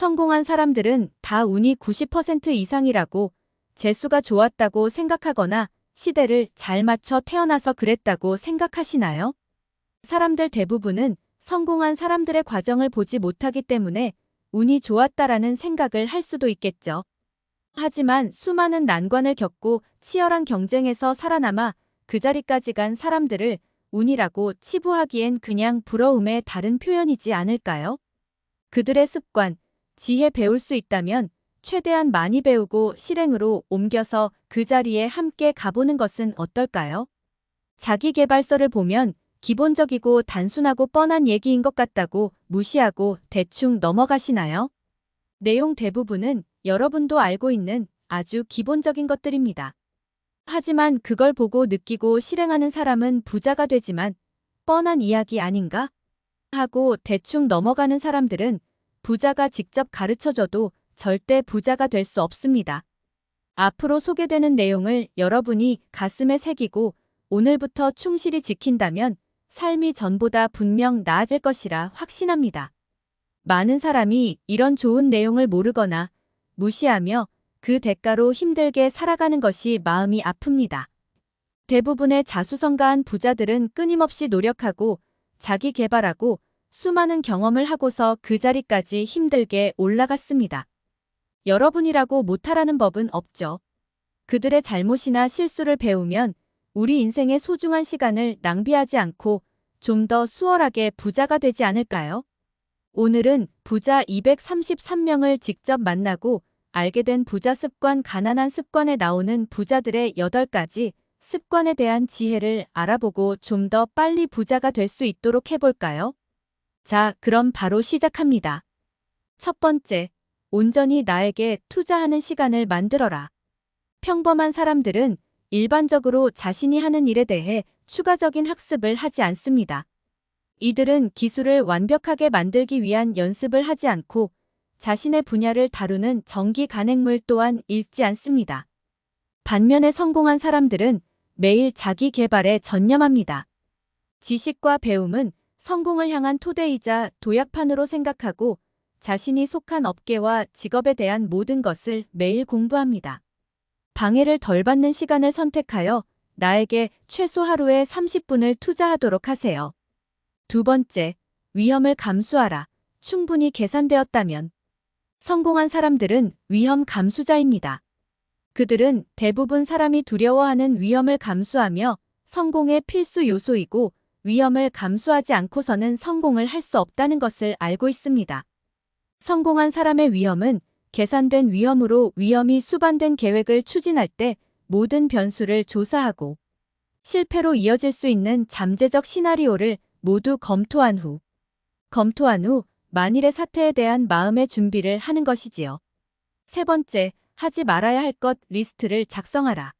성공한 사람들은 다 운이 90% 이상이라고 재수가 좋았다고 생각하거나 시대를 잘 맞춰 태어나서 그랬다고 생각하시나요? 사람들 대부분은 성공한 사람들의 과정을 보지 못하기 때문에 운이 좋았다라는 생각을 할 수도 있겠죠. 하지만 수많은 난관을 겪고 치열한 경쟁에서 살아남아 그 자리까지 간 사람들을 운이라고 치부하기엔 그냥 부러움의 다른 표현이지 않을까요? 그들의 습관, 지혜 배울 수 있다면 최대한 많이 배우고 실행으로 옮겨서 그 자리에 함께 가보는 것은 어떨까요? 자기 개발서를 보면 기본적이고 단순하고 뻔한 얘기인 것 같다고 무시하고 대충 넘어가시나요? 내용 대부분은 여러분도 알고 있는 아주 기본적인 것들입니다. 하지만 그걸 보고 느끼고 실행하는 사람은 부자가 되지만 뻔한 이야기 아닌가? 하고 대충 넘어가는 사람들은 부자가 직접 가르쳐줘도 절대 부자가 될 수 없습니다. 앞으로 소개되는 내용을 여러분이 가슴에 새기고 오늘부터 충실히 지킨다면 삶이 전보다 분명 나아질 것이라 확신합니다. 많은 사람이 이런 좋은 내용을 모르거나 무시하며 그 대가로 힘들게 살아가는 것이 마음이 아픕니다. 대부분의 자수성가한 부자들은 끊임없이 노력하고 자기 개발하고 수많은 경험을 하고서 그 자리까지 힘들게 올라갔습니다. 여러분이라고 못하라는 법은 없죠. 그들의 잘못이나 실수를 배우면 우리 인생의 소중한 시간을 낭비하지 않고 좀 더 수월하게 부자가 되지 않을까요? 오늘은 부자 233명을 직접 만나고 알게 된 부자 습관 가난한 습관에 나오는 부자들의 8가지 습관에 대한 지혜를 알아보고 좀 더 빨리 부자가 될 수 있도록 해볼까요? 자, 그럼 바로 시작합니다. 첫 번째, 온전히 나에게 투자하는 시간을 만들어라. 평범한 사람들은 일반적으로 자신이 하는 일에 대해 추가적인 학습을 하지 않습니다. 이들은 기술을 완벽하게 만들기 위한 연습을 하지 않고 자신의 분야를 다루는 전기 간행물 또한 읽지 않습니다. 반면에 성공한 사람들은 매일 자기 개발에 전념합니다. 지식과 배움은 성공을 향한 토대이자 도약판으로 생각하고 자신이 속한 업계와 직업에 대한 모든 것을 매일 공부합니다. 방해를 덜 받는 시간을 선택하여 나에게 최소 하루에 30분을 투자하도록 하세요. 두 번째, 위험을 감수하라. 충분히 계산되었다면. 성공한 사람들은 위험 감수자입니다. 그들은 대부분 사람이 두려워하는 위험을 감수하며 성공의 필수 요소이고 위험을 감수하지 않고서는 성공을 할 수 없다는 것을 알고 있습니다. 성공한 사람의 위험은 계산된 위험으로 위험이 수반된 계획을 추진할 때 모든 변수를 조사하고 실패로 이어질 수 있는 잠재적 시나리오를 모두 검토한 후 검토한 후 만일의 사태에 대한 마음의 준비를 하는 것이지요. 세 번째, 하지 말아야 할 것 리스트를 작성하라.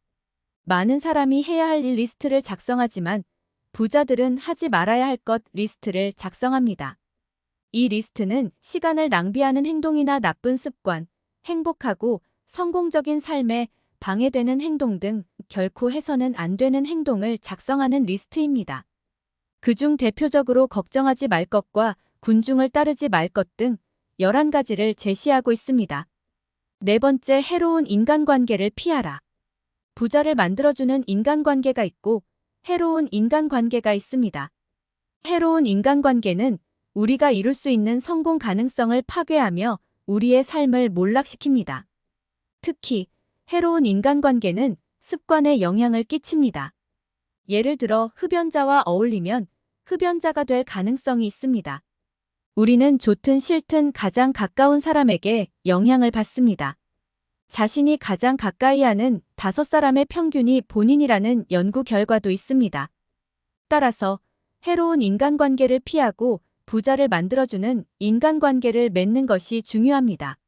많은 사람이 해야 할 일 리스트를 작성하지만 부자들은 하지 말아야 할 것 리스트를 작성합니다. 이 리스트는 시간을 낭비하는 행동이나 나쁜 습관, 행복하고 성공적인 삶에 방해되는 행동 등 결코 해서는 안 되는 행동을 작성하는 리스트입니다. 그중 대표적으로 걱정하지 말 것과 군중을 따르지 말 것 등 11가지를 제시하고 있습니다. 네 번째, 해로운 인간관계를 피하라. 부자를 만들어주는 인간관계가 있고 해로운 인간관계가 있습니다. 해로운 인간관계는 우리가 이룰 수 있는 성공 가능성을 파괴하며 우리의 삶을 몰락시킵니다. 특히 해로운 인간관계는 습관에 영향을 끼칩니다. 예를 들어 흡연자와 어울리면 흡연자가 될 가능성이 있습니다. 우리는 좋든 싫든 가장 가까운 사람에게 영향을 받습니다. 자신이 가장 가까이 하는 다섯 사람의 평균이 본인이라는 연구 결과도 있습니다. 따라서 해로운 인간관계를 피하고 부자를 만들어주는 인간관계를 맺는 것이 중요합니다.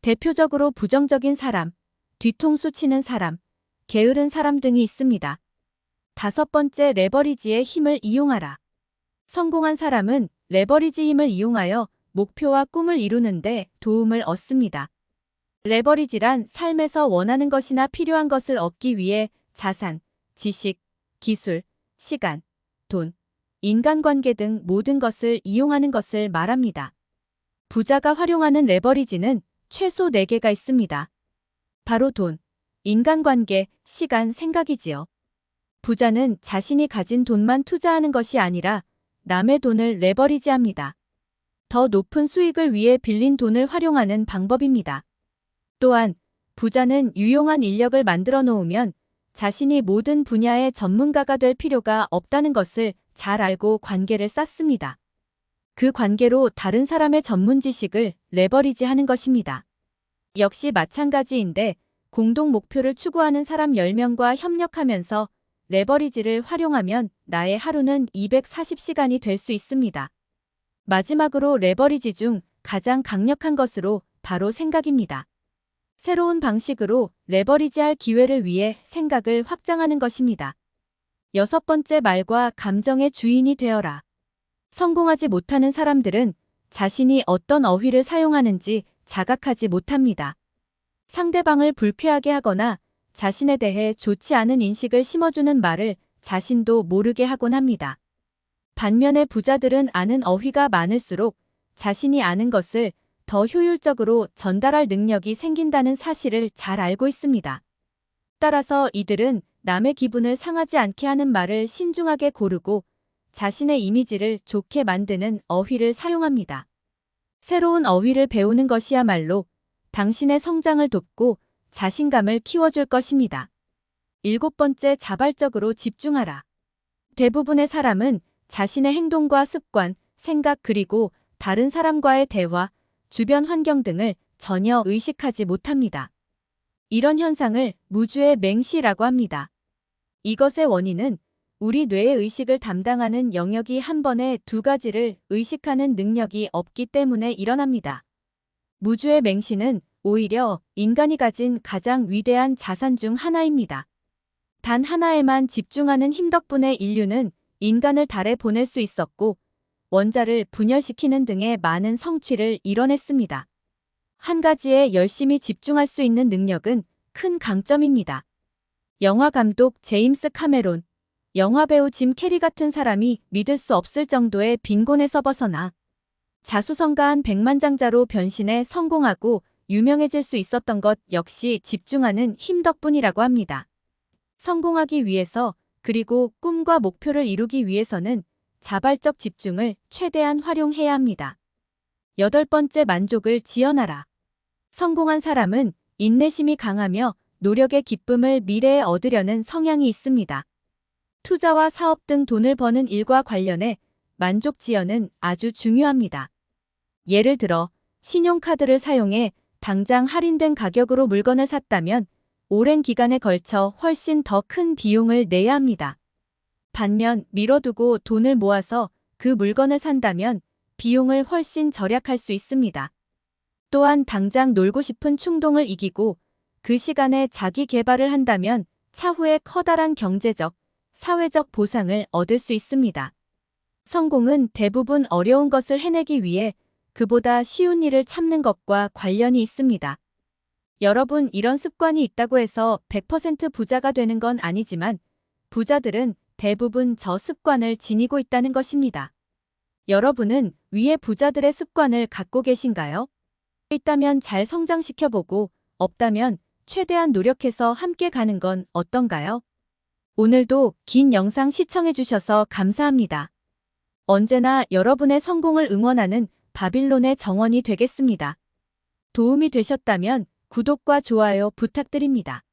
대표적으로 부정적인 사람, 뒤통수 치는 사람, 게으른 사람 등이 있습니다. 다섯 번째 레버리지의 힘을 이용하라. 성공한 사람은 레버리지 힘을 이용하여 목표와 꿈을 이루는데 도움을 얻습니다. 레버리지란 삶에서 원하는 것이나 필요한 것을 얻기 위해 자산, 지식, 기술, 시간, 돈, 인간관계 등 모든 것을 이용하는 것을 말합니다. 부자가 활용하는 레버리지는 최소 4개가 있습니다. 바로 돈, 인간관계, 시간, 생각이지요. 부자는 자신이 가진 돈만 투자하는 것이 아니라 남의 돈을 레버리지합니다. 더 높은 수익을 위해 빌린 돈을 활용하는 방법입니다. 또한 부자는 유용한 인력을 만들어 놓으면 자신이 모든 분야의 전문가가 될 필요가 없다는 것을 잘 알고 관계를 쌓습니다. 그 관계로 다른 사람의 전문 지식을 레버리지 하는 것입니다. 역시 마찬가지인데 공동 목표를 추구하는 사람 10명과 협력하면서 레버리지를 활용하면 나의 하루는 240시간이 될 수 있습니다. 마지막으로 레버리지 중 가장 강력한 것으로 바로 생각입니다. 새로운 방식으로 레버리지 할 기회를 위해 생각을 확장하는 것입니다. 여섯 번째 말과 감정의 주인이 되어라. 성공하지 못하는 사람들은 자신이 어떤 어휘를 사용하는지 자각하지 못합니다. 상대방을 불쾌하게 하거나 자신에 대해 좋지 않은 인식을 심어주는 말을 자신도 모르게 하곤 합니다. 반면에 부자들은 아는 어휘가 많을수록 자신이 아는 것을 더 효율적으로 전달할 능력이 생긴다는 사실을 잘 알고 있습니다. 따라서 이들은 남의 기분을 상하지 않게 하는 말을 신중하게 고르고 자신의 이미지를 좋게 만드는 어휘를 사용합니다. 새로운 어휘를 배우는 것이야말로 당신의 성장을 돕고 자신감을 키워줄 것입니다. 일곱 번째 자발적으로 집중하라. 대부분의 사람은 자신의 행동과 습관, 생각 그리고 다른 사람과의 대화, 주변 환경 등을 전혀 의식하지 못합니다. 이런 현상을 무주의 맹시라고 합니다. 이것의 원인은 우리 뇌의 의식을 담당하는 영역이 한 번에 두 가지를 의식하는 능력이 없기 때문에 일어납니다. 무주의 맹시는 오히려 인간이 가진 가장 위대한 자산 중 하나입니다. 단 하나에만 집중하는 힘 덕분에 인류는 인간을 달에 보낼 수 있었고 원자를 분열시키는 등의 많은 성취를 이뤄냈습니다. 한 가지에 열심히 집중할 수 있는 능력은 큰 강점입니다. 영화 감독 제임스 카메론, 영화배우 짐 캐리 같은 사람이 믿을 수 없을 정도의 빈곤에서 벗어나 자수성가한 백만장자로 변신해 성공하고 유명해질 수 있었던 것 역시 집중하는 힘 덕분이라고 합니다. 성공하기 위해서 그리고 꿈과 목표를 이루기 위해서는 자발적 집중을 최대한 활용해야 합니다. 여덟 번째 만족을 지연하라. 성공한 사람은 인내심이 강하며 노력의 기쁨을 미래에 얻으려는 성향이 있습니다. 투자와 사업 등 돈을 버는 일과 관련해 만족 지연은 아주 중요합니다. 예를 들어 신용카드를 사용해 당장 할인된 가격으로 물건을 샀다면 오랜 기간에 걸쳐 훨씬 더 큰 비용을 내야 합니다. 반면 미뤄두고 돈을 모아서 그 물건을 산다면 비용을 훨씬 절약할 수 있습니다. 또한 당장 놀고 싶은 충동을 이기고 그 시간에 자기 개발을 한다면 차후에 커다란 경제적, 사회적 보상을 얻을 수 있습니다. 성공은 대부분 어려운 것을 해내기 위해 그보다 쉬운 일을 참는 것과 관련이 있습니다. 여러분 이런 습관이 있다고 해서 100% 부자가 되는 건 아니지만 부자들은 대부분 저 습관을 지니고 있다는 것입니다. 여러분은 위의 부자들의 습관을 갖고 계신가요? 있다면 잘 성장시켜보고 없다면 최대한 노력해서 함께 가는 건 어떤가요? 오늘도 긴 영상 시청해주셔서 감사합니다. 언제나 여러분의 성공을 응원하는 바빌론의 정원이 되겠습니다. 도움이 되셨다면 구독과 좋아요 부탁드립니다.